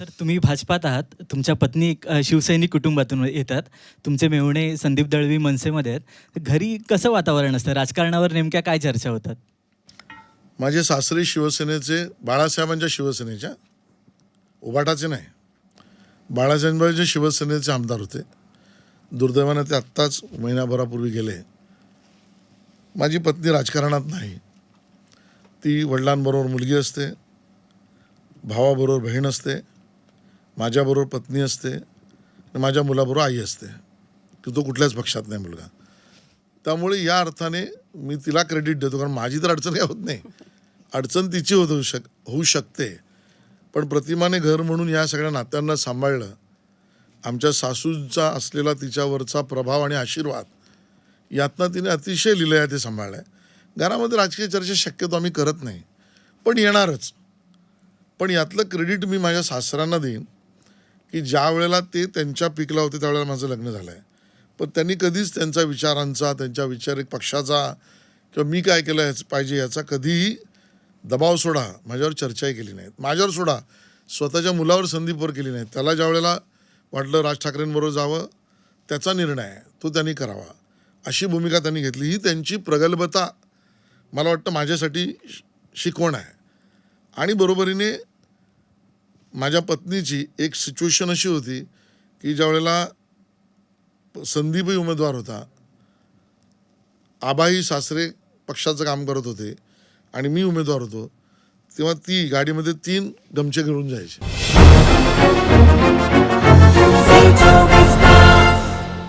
तर तुम्ही भाजपात आहात. तुमच्या पत्नी एक, अ, शिवसैनिक कुटुंबातून येतात. तुमचे मेहुणे संदीप दळवी मनसेमध्ये आहेत. तर घरी कसं वातावरण असतं? राजकारणावर नेमक्या काय चर्चा होतात? माझे सासरे शिवसेनेचे बाळासाहेबांच्या शिवसेनेच्या उभाटाचे नाही. बाळासाहेबांच्या शिवसेनेचे आमदार होते. दुर्दैवानं ते आत्ताच महिनाभरापूर्वी गेले. माझी पत्नी राजकारणात नाही. ती वडिलांबरोबर मुलगी असते. भावाबरोबर बहीण असते. माझ्याबरोबर पत्नी असते माझ्या मुलाबरोबर आई असते की तो कुठल्याच पक्षात नाही मुलगा. त्यामुळे या अर्थाने मी तिला क्रेडिट देतो कारण माझी तर अडचण काय होत नाही. अडचण तिची होत होऊ शक होऊ शकते. पण प्रतिमाने घर म्हणून या सगळ्या नात्यांना सांभाळलं आमच्या सासूचा असलेला तिच्यावरचा प्रभाव आणि आशीर्वाद यातनं तिने अतिशय लिलया ते सांभाळलं आहे घरामध्ये राजकीय चर्चा शक्यतो आम्ही करत नाही पण येणारच. पण यातलं क्रेडिट मी माझ्या सासऱ्यांना देईन की ज्या वेळेला ते त्यांच्या पिकला होते त्यावेळेला माझं लग्न झालं आहे पण त्यांनी कधीच त्यांच्या विचारांचा त्यांच्या विचारिक पक्षाचा किंवा मी काय केलं याच पाहिजे याचा कधीही दबाव सोडा माझ्यावर चर्चाही केली नाही माझ्यावर सोडा. स्वतःच्या मुलावर संदीपवर केली नाही त्याला ज्या वेळेला वाटलं राज ठाकरेंबरोबर जावं त्याचा निर्णय आहे. तो त्यांनी करावा. अशी भूमिका त्यांनी घेतली. ही त्यांची प्रगल्भता मला वाटतं माझ्यासाठी श- शिकवण आहे. आणि बरोबरीने माझ्या पत्नीची एक सिच्युएशन अशी होती की ज्या वेळेला संदीपही उमेदवार होता आबाही सासरे पक्षाचं काम करत होते आणि मी उमेदवार होतो तेव्हा ती गाडीमध्ये तीन गमचे घेऊन जायचे.